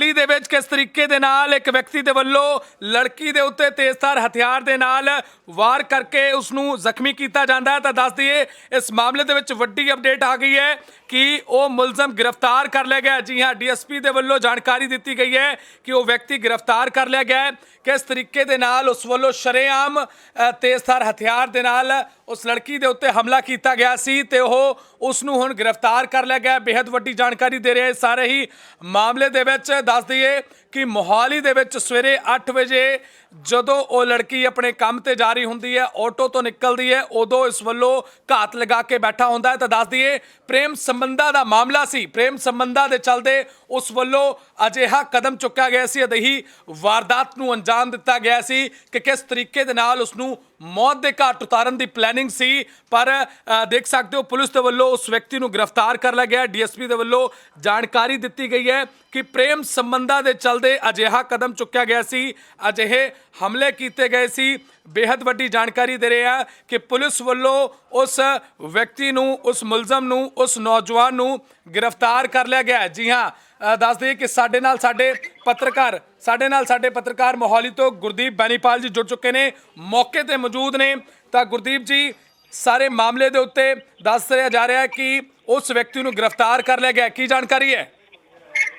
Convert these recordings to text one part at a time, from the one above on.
ਦਿੱਲੀ ਦੇ ਵਿੱਚ ਕਿਸ ਤਰੀਕੇ ਦੇ ਨਾਲ ਇੱਕ ਵਿਅਕਤੀ ਦੇ ਵੱਲੋਂ ਲੜਕੀ ਦੇ ਉੱਤੇ ਤੇਜ਼ਧਾਰ ਹਥਿਆਰ ਦੇ ਨਾਲ ਵਾਰ ਕਰਕੇ ਉਸ ਨੂੰ ਜ਼ਖਮੀ ਕੀਤਾ ਜਾਂਦਾ ਹੈ? ਤਾਂ ਦੱਸ ਦਈਏ, ਇਸ ਮਾਮਲੇ ਦੇ ਵਿੱਚ ਵੱਡੀ ਅਪਡੇਟ ਆ ਗਈ ਹੈ। ਕਿ ਉਹ ਮੁਲਜ਼ਮ ਗ੍ਰਿਫਤਾਰ ਕਰ ਲਿਆ ਗਿਆ ਜੀ ਹਾਂ ਡੀਐਸਪੀ ਦੇ ਵੱਲੋਂ ਜਾਣਕਾਰੀ ਦਿੱਤੀ ਗਈ ਹੈ ਕਿ ਉਹ ਵਿਅਕਤੀ ਗ੍ਰਿਫਤਾਰ ਕਰ ਲਿਆ ਗਿਆ ਕਿਸ ਤਰੀਕੇ ਦੇ ਨਾਲ ਉਸ ਵੱਲੋਂ ਸ਼ਰੇਆਮ ਅ, ਤੇਜ਼ਧਾਰ ਹਥਿਆਰ ਦੇ ਨਾਲ ਉਸ ਲੜਕੀ ਦੇ ਉੱਤੇ ਹਮਲਾ ਕੀਤਾ ਗਿਆ ਸੀ ਤੇ ਉਹ ਉਸ ਨੂੰ ਹੁਣ ਗ੍ਰਿਫਤਾਰ ਕਰ ਲਿਆ ਗਿਆ ਹੈ। ਬੇहद ਵੱਡੀ ਜਾਣਕਾਰੀ ਦੇ ਰਿਹਾ ਸਾਰੇ ਹੀ ਮਾਮਲੇ ਦੇ ਵਿੱਚ ਦੱਸ ਦਈਏ ਕਿ ਮੋਹਾਲੀ ਦੇ ਵਿੱਚ ਸਵੇਰੇ 8 ਵਜੇ ਜਦੋਂ ਉਹ ਲੜਕੀ ਆਪਣੇ ਕੰਮ ਤੇ ਜਾ ਰਹੀ ਹੁੰਦੀ ਹੈ, ਆਟੋ ਤੋਂ ਨਿਕਲਦੀ ਹੈ, ਉਦੋਂ ਇਸ ਵੱਲੋਂ ਘਾਤ ਲਗਾ ਕੇ ਬੈਠਾ ਹੁੰਦਾ ਹੈ। ਤਾਂ ਦੱਸ ਦਈਏ, ਪ੍ਰੇਮ ਸੰਬੰਧਾਂ ਦਾ ਮਾਮਲਾ ਸੀ। ਪ੍ਰੇਮ ਸੰਬੰਧਾਂ ਦੇ ਚਲਦੇ ਉਸ ਵੱਲੋਂ ਅਜਿਹਾ ਕਦਮ ਚੁੱਕਿਆ ਗਿਆ ਸੀ। ਅਦਹੀ ਵਾਰਦਾਤ ਨੂੰ ਅੰਜਾਮ ਦਿੱਤਾ ਗਿਆ ਸੀ ਕਿ ਕਿਸ ਤਰੀਕੇ ਦੇ ਨਾਲ ਉਸ ਨੂੰ ਮੌਤ ਦੇ ਘਾਟ ਉਤਾਰਨ ਦੀ ਪਲੈਨਿੰਗ ਸੀ ਪਰ ਦੇਖ ਸਕਦੇ ਹੋ ਪੁਲਿਸ ਦੇ ਵੱਲੋਂ ਉਸ ਵਿਅਕਤੀ ਨੂੰ ਗ੍ਰਿਫਤਾਰ ਕਰ ਲਿਆ ਗਿਆ। ਡੀਐਸਪੀ ਦੇ ਵੱਲੋਂ ਜਾਣਕਾਰੀ ਦਿੱਤੀ ਗਈ ਹੈ ਕਿ ਪ੍ਰੇਮ ਸੰਬੰਧਾਂ ਦੇ ਚਲਦੇ ਅਜਿਹਾ ਕਦਮ ਚੁੱਕਿਆ ਗਿਆ ਸੀ। ਅਜਿਹੇ ਹਮਲੇ ਕੀਤੇ ਗਏ ਸੀ। ਬੇहद ਵੱਡੀ ਜਾਣਕਾਰੀ ਦੇ ਰਿਹਾ ਕਿ ਪੁਲਿਸ ਵੱਲੋਂ ਉਸ ਵਿਅਕਤੀ ਨੂੰ ਉਸ ਮੁਲਜ਼ਮ ਨੂੰ ਉਸ ਨੌਜਵਾਨ ਨੂੰ ਗ੍ਰਿਫਤਾਰ ਕਰ ਲਿਆ ਗਿਆ ਜੀ ਹਾਂ ਅ, ਦੱਸ ਦਈਏ ਕਿ ਸਾਡੇ ਨਾਲ ਸਾਡੇ ਪੱਤਰਕਾਰ, ਸਾਡੇ ਨਾਲ ਸਾਡੇ ਪੱਤਰਕਾਰ ਮੋਹਾਲੀ ਤੋਂ ਗੁਰਦੀਪ ਬੈਨੀਪਾਲ ਜੀ ਜੁੜ ਚੁੱਕੇ ਨੇ, ਮੌਕੇ ਤੇ ਮੌਜੂਦ ਨੇ। ਤਾਂ ਗੁਰਦੀਪ ਜੀ, ਸਾਰੇ ਮਾਮਲੇ ਦੇ ਉੱਤੇ ਦੱਸ ਰਿਹਾ ਜਾ ਰਿਹਾ ਕਿ ਉਸ ਵਿਅਕਤੀ ਨੂੰ ਗ੍ਰਿਫਤਾਰ ਕਰ ਲਿਆ ਗਿਆ। ਕੀ ਜਾਣਕਾਰੀ ਹੈ?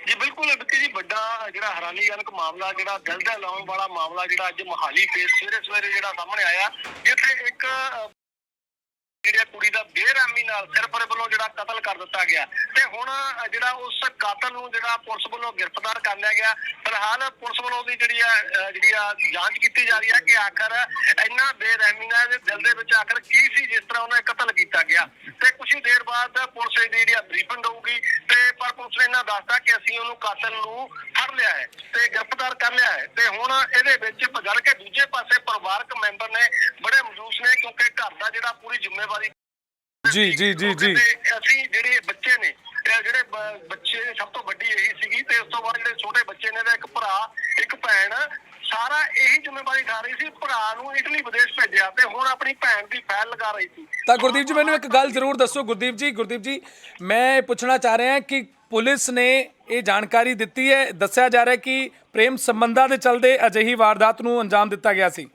ਜੀ, ਬਿਲਕੁਲ ਵਿੱਕੀ ਜੀ, ਵੱਡਾ ਜਿਹੜਾ ਹੈਰਾਨੀਜਨਕ ਮਾਮਲਾ, ਜਿਹੜਾ ਦਿਲ ਦਾ ਲਾਉਣ ਵਾਲਾ ਮਾਮਲਾ, ਜਿਹੜਾ ਅੱਜ ਮੋਹਾਲੀ ਫੇਸ ਸਵੇਰੇ ਸਵੇਰੇ ਜਿਹੜਾ ਸਾਹਮਣੇ ਆਇਆ, ਜਿੱਥੇ ਇੱਕ ਜਿਹੜੀ ਕੁੜੀ ਦਾ ਬੇਰਹਿਮੀ ਨਾਲ ਸਿਰਫਰੇ ਵੱਲੋਂ ਜਿਹੜਾ ਕਤਲ ਕਰ ਦਿੱਤਾ ਗਿਆ ਤੇ ਹੁਣ ਜਿਹੜਾ ਉਸ ਕਾਤਲ ਨੂੰ ਜਿਹੜਾ ਪੁਲਿਸ ਵੱਲੋਂ ਗ੍ਰਿਫਤਾਰ ਕਰ ਲਿਆ ਗਿਆ, ਫਿਲਹਾਲ ਪੁਲਿਸ ਵੱਲੋਂ ਦੀ ਜਿਹੜੀ ਆ ਜਿਹੜੀ ਆ ਜਾਂਚ ਕੀਤੀ ਜਾ ਰਹੀ ਹੈ ਕਿ ਆਖਰ ਇੰਨਾ ਬੇਰਹਿਮੀ ਨਾਲ ਇਹਦੇ ਦਿਲ ਦੇ ਵਿੱਚ ਆਖਰ ਕੀ ਸੀ, ਜਿਸ ਤਰ੍ਹਾਂ ਉਹਨੇ ਕਤਲ ਕੀਤਾ ਗਿਆ। ਤੇ ਕੁਝ ਹੀ ਦੇਰ ਬਾਅਦ ਪੁਲਿਸ ਦੀ ਜਿਹੜੀ ਆ ਬਰੀਫਿੰਗ ਹੋਊਗੀ, ਤੇ ਪਰ ਪੁਲਿਸ ਨੇ ਇਹਨਾਂ ਦੱਸਦਾ ਕਿ ਅਸੀਂ ਉਹਨੂੰ ਕਾਤਲ ਨੂੰ ਫੜ ਲਿਆ ਹੈ ਤੇ ਗ੍ਰਿਫਤਾਰ ਕਰ ਲਿਆ ਹੈ। ਤੇ ਹੁਣ ਇਹਦੇ ਵਿੱਚ ਜਦ ਕੇ ਦੂਜੇ ਪਾਸੇ ਪਰਿਵਾਰਕ ਮੈਂਬਰ ਨੇ ਬੜੇ ਮਜੂਸ ਨੇ ਕਿਉਂਕਿ ਘਰ ਦਾ ਜਿਹੜਾ ਜ਼ਿੰਮੇਵਾਰੀ ਜੀ ਜੀ ਜੀ ਜੀ। ਅਸੀਂ ਜਿਹੜੇ ਬੱਚੇ ਨੇ ਜਿਹੜੇ ਬੱਚੇ ਸਭ ਤੋਂ ਵੱਡੀ ਇਹੀ ਸੀਗੀ ਤੇ ਉਸ ਤੋਂ ਬਾਅਦ ਜਿਹੜੇ ਛੋਟੇ ਬੱਚੇ ਨੇ ਦਾ ਇੱਕ ਭਰਾ ਇੱਕ ਭੈਣ ਸਾਰਾ ਇਹੀ ਜ਼ਿੰਮੇਵਾਰੀ ਉਠਾ ਰਹੀ ਸੀ ਭਰਾ ਨੂੰ ਇਟਲੀ ਵਿਦੇਸ਼ ਭੇਜਿਆ ਤੇ ਹੁਣ ਆਪਣੀ ਭੈਣ ਦੀ ਫਾਈਲ ਲਗਾ ਰਹੀ ਸੀ। ਤਾਂ ਗੁਰਦੀਪ ਜੀ ਮੈਨੂੰ ਇੱਕ ਗੱਲ ਜ਼ਰੂਰ ਦੱਸੋ ਗੁਰਦੀਪ ਜੀ ਗੁਰਦੀਪ ਜੀ ਮੈਂ ਪੁੱਛਣਾ ਚਾਹ ਰਿਹਾ ਕਿ ਪੁਲਿਸ ਨੇ ਇਹ ਜਾਣਕਾਰੀ ਦਿੱਤੀ ਹੈ ਦੱਸਿਆ ਜਾ ਰਿਹਾ ਕਿ ਪ੍ਰੇਮ ਸੰਬੰਧਾਂ ਦੇ ਚਲਦੇ ਅਜਿਹੀ ਵਾਰਦਾਤ ਨੂੰ ਅੰਜਾਮ ਦਿੱਤਾ ਗਿਆ ਸੀ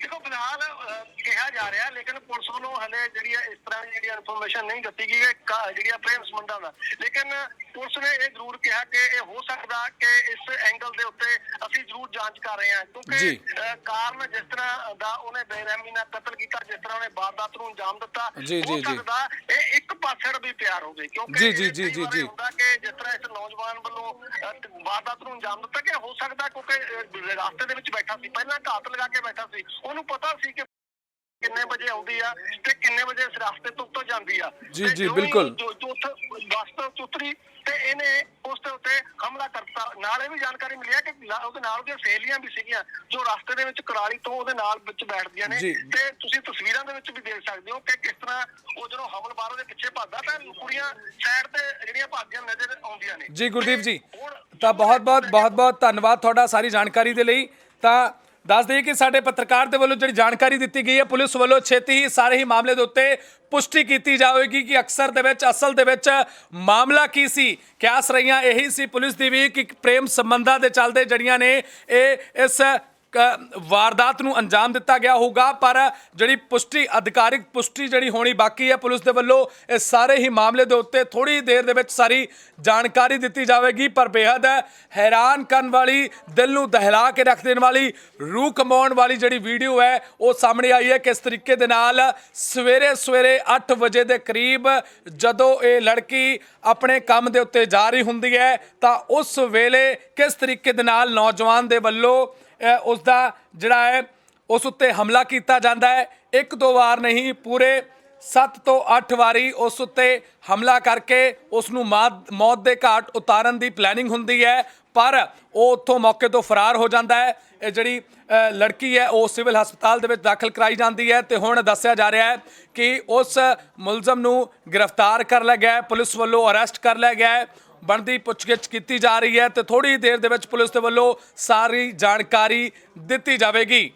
ਦੇਖੋ ਫਿਲਹਾਲ ਅਹ, ਕਿਹਾ ਜਾ ਰਿਹਾ ਲੇਕਿਨ ਪੁਲਿਸ ਵੱਲੋਂ ਹਲੇ ਜਿਹੜੀ ਇਸ ਤਰ੍ਹਾਂ ਦੀ ਜਿਹੜੀ ਇਨਫੋਰਮੇਸ਼ਨ ਨਹੀਂ ਦਿੱਤੀ ਗਈ ਹੈ ਕਾ- ਜਿਹੜੀ ਪ੍ਰੇਮ ਸੰਬੰਧਾਂ ਦਾ ਲੇਕਿਨ ਪੁਲਿਸ ਨੇ ਇਹ ਜ਼ਰੂਰ ਕਿਹਾ ਕਿ ਇਹ ਹੋ ਸਕਦਾ ਕਿ ਇਸ ਐਂਗਲ ਦੇ ਉੱਤੇ ਅਸੀਂ ਜ਼ਰੂਰ ਜਾਂਚ ਕਰ ਰਹੇ ਹਾਂ ਜੀ। ਕਿਉਂਕਿ ਅਹ, ਕਾਰਨ ਜਿਸ ਤਰ੍ਹਾਂ ਦਾ ਉਹਨੇ ਬੇਰਹਿਮੀ ਨਾਲ ਕਤਲ ਕੀਤਾ ਜਿਸ ਤਰ੍ਹਾਂ ਉਹਨੇ ਵਾਰਦਾਤ ਨੂੰ ਅੰਜਾਮ ਦਿੱਤਾ ਜੀ, ਹੋ ਜੀ। ਸਕਦਾ ਇਹ ਇੱਕ ਪਾਸੜ ਵੀ ਤਿਆਰ ਹੋ ਗਈ ਕਿਉਂਕਿ ਜੀ, ਜੀ, ਇਹ ਜੀ, ਕਈ ਜੀ, ਵਾਰੀ ਜੀ। ਹੁੰਦਾ ਕਿ ਜਿਸ ਤਰ੍ਹਾਂ ਇਸ ਨੌਜਵਾਨ ਵੱਲੋਂ ਅਹ, ਵਾਰਦਾਤ ਨੂੰ ਅੰਜਾਮ ਦਿੱਤਾ ਕਿ ਹੋ ਸਕਦਾ ਕਿਉਂਕਿ ਅਹ, ਰਾਸਤੇ ਦੇ ਵਿੱਚ ਬੈਠਾ ਸੀ ਪਹਿਲਾਂ ਘਾਤ ਲਗਾ ਕੇ ਬੈਠਾ ਸੀ ਉਹਨੂੰ ਪਤਾ ਸੀ ਕਿ ਕਿੰਨੇ ਵਜੇ ਆਉਂਦੀ ਆ ਤੇ ਕਿੰਨੇ ਵਜੇ ਇਸ ਰਸਤੇ ਤੋਂ ਉੱਤੋਂ ਜਾਂਦੀ ਆ। ਜੀ, ਜੀ, ਬਿਲਕੁਲ। ਜੋ ਜੋ ਉੱਥੇ ਬੱਸ ਤੋਂ ਉਤਰੀ ਤੇ ਇਹਨੇ ਉਸ ਦੇ ਉੱਤੇ ਹਮਲਾ ਕਰਤਾ। ਨਾਲ ਇਹ ਵੀ ਜਾਣਕਾਰੀ ਮਿਲੀ ਹੈ ਕਿ ਉਹਦੇ ਨਾਲ ਉਹਦੀਆਂ ਸਹੇਲੀਆਂ ਵੀ ਸੀਗੀਆਂ ਜੋ ਰਸਤੇ ਦੇ ਵਿੱਚ ਕਰਾਲੀ ਤੋਂ ਉਹਦੇ ਨਾਲ ਵਿੱਚ ਬੈਠਦੀਆਂ ਨੇ। ਤੇ ਤੁਸੀਂ ਤਸਵੀਰਾਂ ਦੇ ਵਿੱਚ ਵੀ ਦੇਖ ਸਕਦੇ ਹੋ ਕਿ ਕਿਸ ਤਰ੍ਹਾਂ ਉਹ ਜਦੋਂ ਹਮਲਵਾਰ ਉਹਦੇ ਪਿੱਛੇ ਭੱਜਦਾ ਤਾਂ ਕੁੜੀਆਂ ਸਾਈਡ ਤੇ ਜਿਹੜੀਆਂ ਭੱਜਦੀਆਂ ਨਜ਼ਰ ਆਉਂਦੀਆਂ ਨੇ। ਜੀ ਗੁਰਦੀਪ ਜੀ ਤਾਂ ਬਹੁਤ ਬਹੁਤ ਬਹੁਤ ਬਹੁਤ ਧੰਨਵਾਦ ਤੁਹਾਡਾ ਸਾਰੀ ਜਾਣਕਾਰੀ ਦੇ ਲਈ। ਤਾਂ ਦੱਸ ਦਈਏ ਕਿ ਸਾਡੇ ਪੱਤਰਕਾਰ ਦੇ ਵੱਲੋਂ ਜਿਹੜੀ ਜਾਣਕਾਰੀ ਦਿੱਤੀ ਗਈ ਹੈ, ਪੁਲਿਸ ਵੱਲੋਂ ਛੇਤੀ ਹੀ ਸਾਰੇ ਹੀ ਮਾਮਲੇ ਦੇ ਉੱਤੇ ਪੁਸ਼ਟੀ ਕੀਤੀ ਜਾਵੇਗੀ ਕਿ ਅਕਸਰ ਦੇ ਵਿੱਚ, ਅਸਲ ਦੇ ਵਿੱਚ ਮਾਮਲਾ ਕੀ ਸੀ, ਕਿਆਸ ਰਹੀਆਂ ਇਹੀ ਸੀ ਪੁਲਿਸ ਦੀ ਵੀ ਕਿ ਪ੍ਰੇਮ ਸੰਬੰਧਾਂ ਦੇ ਚੱਲਦੇ ਜੜੀਆਂ ਨੇ, ਇਹ ਇਸ ਵਾਰਦਾਤ ਨੂੰ ਅੰਜਾਮ ਦਿੱਤਾ ਗਿਆ ਹੋਊਗਾ, ਪਰ ਜਿਹੜੀ ਪੁਸ਼ਟੀ, ਅਧਿਕਾਰਿਕ ਪੁਸ਼ਟੀ ਜਿਹੜੀ ਹੋਣੀ ਬਾਕੀ ਹੈ ਪੁਲਿਸ ਦੇ ਵੱਲੋਂ, ਇਹ ਸਾਰੇ ਹੀ ਮਾਮਲੇ ਦੇ ਉੱਤੇ ਥੋੜੀ ਦੇਰ ਦੇ ਵਿੱਚ ਸਾਰੀ ਜਾਣਕਾਰੀ ਦਿੱਤੀ ਜਾਵੇਗੀ, ਪਰ ਬੇहद ਹੈਰਾਨ ਕਰਨ ਵਾਲੀ, ਦਿਲ ਨੂੰ ਦਹਿਲਾ ਕੇ ਰੱਖ ਦੇਣ ਵਾਲੀ, ਰੂਹ ਕਮਾਉਣ ਵਾਲੀ ਜਿਹੜੀ ਵੀਡੀਓ ਹੈ, ਉਹ ਸਾਹਮਣੇ ਆਈ ਹੈ, ਕਿਸ ਤਰੀਕੇ ਦੇ ਨਾਲ ਸਵੇਰੇ ਸਵੇਰੇ 8 ਵਜੇ ਦੇ ਕਰੀਬ ਜਦੋਂ ਇਹ ਲੜਕੀ ਆਪਣੇ ਕੰਮ ਦੇ ਉੱਤੇ ਜਾ ਰਹੀ ਹੁੰਦੀ ਹੈ, ਤਾਂ ਉਸ ਵੇਲੇ ਕਿਸ ਤਰੀਕੇ ਦੇ ਨਾਲ ਨੌਜਵਾਨ ਦੇ ਵੱਲੋਂ ਉਸ ਦਾ ਜਿਹੜਾ ਹੈ, ਉਸ ਉੱਤੇ ਹਮਲਾ ਕੀਤਾ ਜਾਂਦਾ ਹੈ। ਇੱਕ ਦੋ ਵਾਰ ਨਹੀਂ, ਪੂਰੇ 7 ਤੋਂ 8 ਵਾਰੀ ਉਸ ਉੱਤੇ ਹਮਲਾ ਕਰਕੇ ਉਸ ਨੂੰ ਮਾਤ- ਮੌਤ ਦੇ ਘਾਟ ਉਤਾਰਨ ਦੀ ਪਲੈਨਿੰਗ ਹੁੰਦੀ ਹੈ। ਪਰ ਉਹ ਉੱਥੋਂ ਮੌਕੇ ਤੋਂ ਫਰਾਰ ਹੋ ਜਾਂਦਾ ਹੈ। ਇਹ ਜਿਹੜੀ ਲੜਕੀ ਹੈ, ਉਹ ਸਿਵਲ ਹਸਪਤਾਲ ਦੇ ਵਿੱਚ ਦਾਖਲ ਕਰਾਈ ਜਾਂਦੀ ਹੈ ਤੇ ਹੁਣ ਦੱਸਿਆ ਜਾ ਰਿਹਾ ਹੈ ਕਿ ਉਸ ਮੁਲਜ਼ਮ ਨੂੰ ਗ੍ਰਿਫਤਾਰ ਕਰ ਲਿਆ ਗਿਆ ਪੁਲਿਸ ਵੱਲੋਂ ਅਰੈਸਟ ਕਰ ਲਿਆ ਗਿਆ ਹੈ। ਬਣਦੀ ਪੁੱਛਗਿੱਛ ਕੀਤੀ ਜਾ ਰਹੀ ਹੈ ਤੇ ਥੋੜੀ ਦੇਰ ਦੇ ਵਿੱਚ ਪੁਲਿਸ ਦੇ ਵੱਲੋਂ ਸਾਰੀ ਜਾਣਕਾਰੀ ਦਿੱਤੀ ਜਾਵੇਗੀ।